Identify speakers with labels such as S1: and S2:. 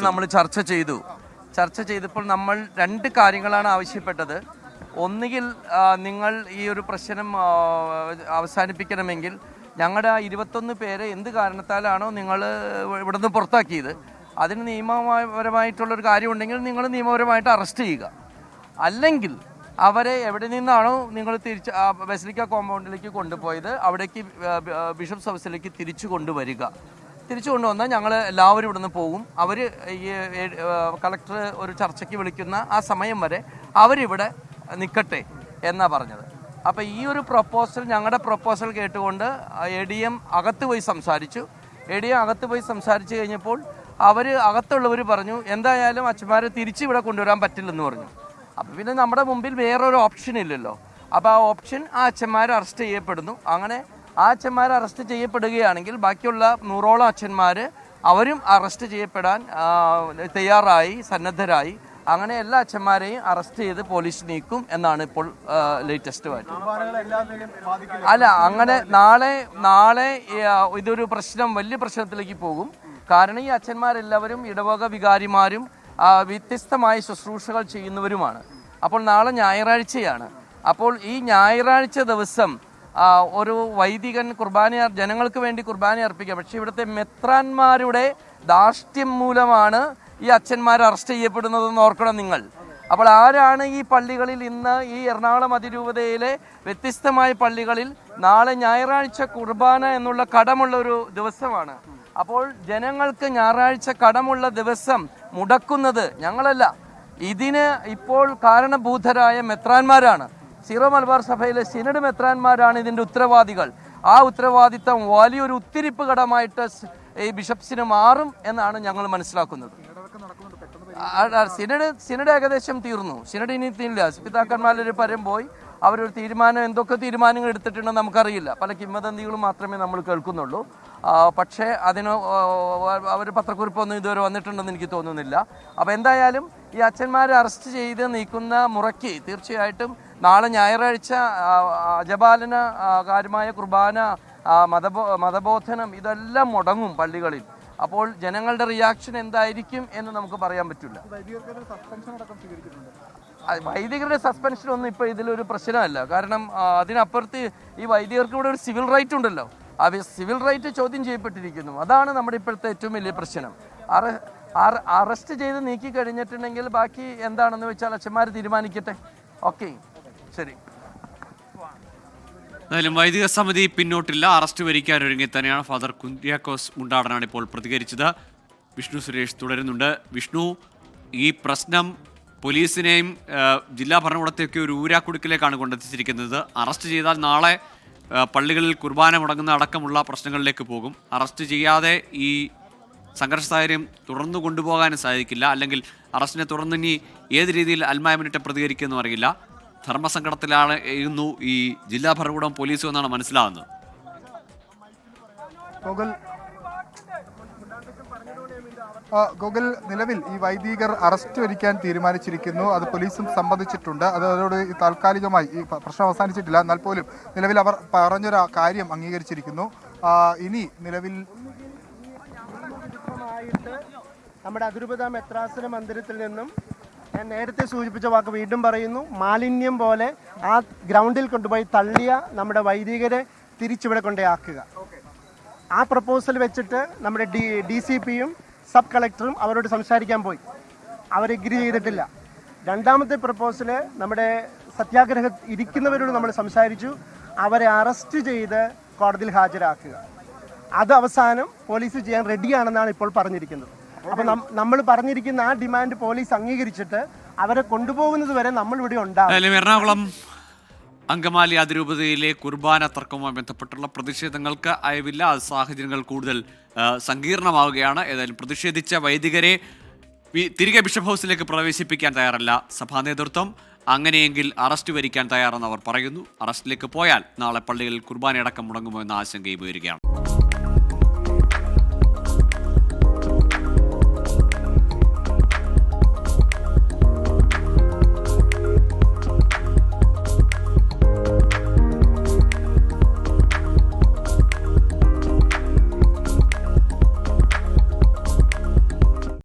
S1: ഇത് നമ്മൾ ചർച്ച ചെയ്തു. ചർച്ച ചെയ്തപ്പോൾ നമ്മൾ രണ്ട് കാര്യങ്ങളാണ് ആവശ്യപ്പെട്ടത്. ഒന്നുകിൽ നിങ്ങൾ ഈ ഒരു പ്രശ്നം അവസാനിപ്പിക്കണമെങ്കിൽ ഞങ്ങളുടെ ഇരുപത്തൊന്ന് പേരെ എന്ത് കാരണത്താലാണോ നിങ്ങൾ ഇവിടുന്ന് പുറത്താക്കിയത്. അതിന് നിയമപരമായിട്ടുള്ളൊരു കാര്യമുണ്ടെങ്കിൽ നിങ്ങൾ നിയമപരമായിട്ട് അറസ്റ്റ് ചെയ്യുക. അല്ലെങ്കിൽ അവരെ എവിടെ നിന്നാണോ നിങ്ങൾ തിരിച്ച് ബസലിക്ക കോമ്പൗണ്ടിലേക്ക് കൊണ്ടുപോയത് അവിടേക്ക് ബിഷപ്സ് ഹൗസിലേക്ക് തിരിച്ചു കൊണ്ടുവരിക. തിരിച്ചു കൊണ്ടുവന്നാൽ ഞങ്ങൾ എല്ലാവരും ഇവിടുന്ന് പോകും. അവർ ഈ കളക്ടർ ഒരു ചർച്ചയ്ക്ക് വിളിക്കുന്ന ആ സമയം വരെ അവരിവിടെ നിൽക്കട്ടെ എന്നാണ് പറഞ്ഞത്. അപ്പോൾ ഈ ഒരു പ്രപ്പോസൽ ഞങ്ങളുടെ പ്രപ്പോസൽ കേട്ടുകൊണ്ട് എ ഡി എം അകത്ത് പോയി സംസാരിച്ചു. എ ഡി എം അകത്ത് പോയി സംസാരിച്ചു കഴിഞ്ഞപ്പോൾ അവർ അകത്തുള്ളവർ പറഞ്ഞു എന്തായാലും അച്ഛന്മാരെ തിരിച്ച് ഇവിടെ കൊണ്ടുവരാൻ പറ്റില്ലെന്ന് പറഞ്ഞു. അപ്പോൾ പിന്നെ നമ്മുടെ മുമ്പിൽ വേറൊരു ഓപ്ഷൻ ഇല്ലല്ലോ. അപ്പോൾ ആ ഓപ്ഷൻ ആ അച്ഛന്മാർ അറസ്റ്റ് ചെയ്യപ്പെടുന്നു. അങ്ങനെ ആ അച്ഛന്മാർ അറസ്റ്റ് ചെയ്യപ്പെടുകയാണെങ്കിൽ ബാക്കിയുള്ള നൂറോളം അച്ഛന്മാർ അവരും അറസ്റ്റ് ചെയ്യപ്പെടാൻ തയ്യാറായി സന്നദ്ധരായി. അങ്ങനെ എല്ലാ അച്ഛന്മാരെയും അറസ്റ്റ് ചെയ്ത് പോലീസ് നീക്കും എന്നാണ് ഇപ്പോൾ ലേറ്റസ്റ്റ് ആയിട്ട് അല്ല അങ്ങനെ നാളെ നാളെ ഇതൊരു പ്രശ്നം വലിയ പ്രശ്നത്തിലേക്ക് പോകും. കാരണം ഈ അച്ഛന്മാരെല്ലാവരും ഇടവക വികാരിമാരും വ്യത്യസ്തമായ ശുശ്രൂഷകൾ ചെയ്യുന്നവരുമാണ്. അപ്പോൾ നാളെ ഞായറാഴ്ചയാണ്. അപ്പോൾ ഈ ഞായറാഴ്ച ദിവസം ഒരു വൈദികൻ കുർബാന ജനങ്ങൾക്ക് വേണ്ടി കുർബാന അർപ്പിക്കുക. പക്ഷേ ഇവിടുത്തെ മെത്രാന്മാരുടെ ധാർഷ്ട്യം മൂലമാണ് ഈ അച്ഛന്മാർ അറസ്റ്റ് ചെയ്യപ്പെടുന്നതെന്ന് ഓർക്കണം നിങ്ങൾ. അപ്പോൾ ആരാണ് ഈ പള്ളികളിൽ ഇന്ന് ഈ എറണാകുളം അതിരൂപതയിലെ വ്യത്യസ്തമായ പള്ളികളിൽ നാളെ ഞായറാഴ്ച കുർബാന എന്നുള്ള കടമുള്ള ഒരു ദിവസമാണ്? അപ്പോൾ ജനങ്ങൾക്ക് ഞായറാഴ്ച കടമുള്ള ദിവസം മുടക്കുന്നത് ഞങ്ങളല്ല. ഇതിന് ഇപ്പോൾ കാരണഭൂതരായ മെത്രാന്മാരാണ്. സീറോ മലബാർ സഭയിലെ സിനഡ് മെത്രാന്മാരാണ് ഇതിന്റെ ഉത്തരവാദികൾ. ആ ഉത്തരവാദിത്തം വലിയൊരു ഉത്തിരിപ്പ് ഘടമായിട്ട് ഈ ബിഷപ്സിന് മാറും എന്നാണ് ഞങ്ങൾ മനസ്സിലാക്കുന്നത്. സിനഡ് സിനഡ് ഏകദേശം തീർന്നു. സിനഡ് ഇനി തീരില്ല. പിതാക്കന്മാരൊരു പരം പോയി. അവരൊരു തീരുമാനം എന്തൊക്കെ തീരുമാനങ്ങൾ എടുത്തിട്ടുണ്ടെന്ന് നമുക്കറിയില്ല. പല കിംവദന്തികളും മാത്രമേ നമ്മൾ കേൾക്കുന്നുള്ളൂ. പക്ഷേ അതിന് അവർ പത്രക്കുറിപ്പൊന്നും ഇതുവരെ വന്നിട്ടുണ്ടെന്ന് എനിക്ക് തോന്നുന്നില്ല. അപ്പോൾ എന്തായാലും ഈ അച്ഛന്മാരെ അറസ്റ്റ് ചെയ്ത് നീക്കുന്ന മുറയ്ക്ക് തീർച്ചയായിട്ടും നാളെ ഞായറാഴ്ച അജപാലന കാര്യമായ കുർബാന മതബോ മതബോധനം ഇതെല്ലാം മുടങ്ങും പള്ളികളിൽ. അപ്പോൾ ജനങ്ങളുടെ റിയാക്ഷൻ എന്തായിരിക്കും എന്ന് നമുക്ക് പറയാൻ പറ്റില്ല. വൈദികരുടെ സസ്പെൻഷൻ ഒന്നും ഇപ്പോൾ ഇതിലൊരു പ്രശ്നമല്ല. കാരണം അതിനപ്പുറത്ത് ഈ വൈദികർക്ക് ഇവിടെ ഒരു സിവിൽ റൈറ്റ് ഉണ്ടല്ലോ. ആ സിവിൽ റൈറ്റ് ചോദ്യം ചെയ്യപ്പെട്ടിരിക്കുന്നു. അതാണ് നമ്മുടെ ഇപ്പോഴത്തെ ഏറ്റവും വലിയ പ്രശ്നം. അറ- അറ- അറസ്റ്റ് ചെയ്ത് നീക്കി കഴിഞ്ഞിട്ടുണ്ടെങ്കിൽ ബാക്കി എന്താണെന്ന് വെച്ചാൽ അച്ഛന്മാർ തീരുമാനിക്കട്ടെ. ഓക്കെ ശരി.
S2: എന്തായാലും വൈദിക സമിതി പിന്നോട്ടില്ല. അറസ്റ്റ് വരിക്കാൻ ഒരുങ്ങി തന്നെയാണ് ഫാദർ കുര്യാക്കോസ് മുണ്ടാടനാണ് ഇപ്പോൾ പ്രതികരിച്ചത്. വിഷ്ണു സുരേഷ് തുടരുന്നുണ്ട്. വിഷ്ണു ഈ പ്രശ്നം പോലീസിനെയും ജില്ലാ ഭരണകൂടത്തെയൊക്കെ ഒരു ഊരാക്കുടുക്കിലേക്കാണ് കൊണ്ടെത്തിച്ചിരിക്കുന്നത്. അറസ്റ്റ് ചെയ്താൽ നാളെ പള്ളികളിൽ കുർബാന മുടങ്ങുന്ന അടക്കമുള്ള പ്രശ്നങ്ങളിലേക്ക് പോകും. അറസ്റ്റ് ചെയ്യാതെ ഈ സംഘർഷ സാഹചര്യം തുടർന്നു കൊണ്ടുപോകാനും സാധിക്കില്ല. അല്ലെങ്കിൽ അറസ്റ്റിനെ തുടർന്ന് ഇനി ഏത് രീതിയിൽ അൽമായ മിനിറ്റ് പ്രതികരിക്കുമെന്നും അറിയില്ല. ധർമ്മസങ്കടത്തിലാണ് ഇരുന്നു ഈ ജില്ലാ ഭരണകൂടം പോലീസും എന്നാണ് മനസ്സിലാകുന്നത്.
S3: ഗോകുൽ നിലവിൽ ഈ വൈദികർ അറസ്റ്റ് വരിക്കാൻ തീരുമാനിച്ചിരിക്കുന്നു. അത് പോലീസും സമ്മതിച്ചിട്ടുണ്ട് അത് അതോട് ഈ താൽക്കാലികമായി ഈ പ്രശ്നം അവസാനിച്ചിട്ടില്ല. എന്നാൽ പോലും നിലവിൽ അവർ പറഞ്ഞൊരു കാര്യം അംഗീകരിച്ചിരിക്കുന്നു. ഇനി നിലവിൽ
S4: നമ്മുടെ അതിരൂപത മെത്രാസന മന്ദിരത്തിൽ നിന്നും ഞാൻ നേരത്തെ സൂചിപ്പിച്ച വാക്ക് വീണ്ടും പറയുന്നു. മാലിന്യം പോലെ ആ ഗ്രൗണ്ടിൽ കൊണ്ടുപോയി തള്ളിയ നമ്മുടെ വൈദികരെ തിരിച്ചിവിടെ കൊണ്ടേയാക്കുക ആ പ്രപ്പോസൽ വെച്ചിട്ട് നമ്മുടെ ഡി ഡി സി പിയും സബ് കളക്ടറും അവരോട് സംസാരിക്കാൻ പോയി. അവർ എഗ്രി ചെയ്തിട്ടില്ല. രണ്ടാമത്തെ പ്രപ്പോസൽ നമ്മുടെ സത്യാഗ്രഹ ഇരിക്കുന്നവരോട് നമ്മൾ സംസാരിച്ചു. അവരെ അറസ്റ്റ് ചെയ്ത് കോടതിയിൽ ഹാജരാക്കുക. അത് അവസാനം പോലീസ് ചെയ്യാൻ റെഡിയാണെന്നാണ് ഇപ്പോൾ പറഞ്ഞിരിക്കുന്നത്. അപ്പൊ നമ്മൾ പറഞ്ഞിരിക്കുന്ന ആ ഡിമാൻഡ് പോലീസ് അംഗീകരിച്ചിട്ട് അവരെ കൊണ്ടുപോകുന്നത് വരെ നമ്മൾ ഇവിടെ ഉണ്ടാവും
S2: എറണാകുളം അങ്കമാലി അതിരൂപതയിലെ കുർബാന തർക്കവുമായി ബന്ധപ്പെട്ടുള്ള പ്രതിഷേധങ്ങൾക്ക് അയവില്ല. അത് സാഹചര്യങ്ങൾ കൂടുതൽ ആ, സങ്കീർണമാവുകയാണ്. ഏതായാലും പ്രതിഷേധിച്ച വൈദികരെ തിരികെ ബിഷപ്പ് ഹൗസിലേക്ക് പ്രവേശിപ്പിക്കാൻ തയ്യാറല്ല സഭാ നേതൃത്വം. അങ്ങനെയെങ്കിൽ അറസ്റ്റ് വരിക്കാൻ തയ്യാറെന്ന് അവർ പറയുന്നു. അറസ്റ്റിലേക്ക് പോയാൽ നാളെ പള്ളികളിൽ കുർബാനയടക്കം മുടങ്ങുമോ എന്ന ആശങ്കയും ഉയരുകയാണ്.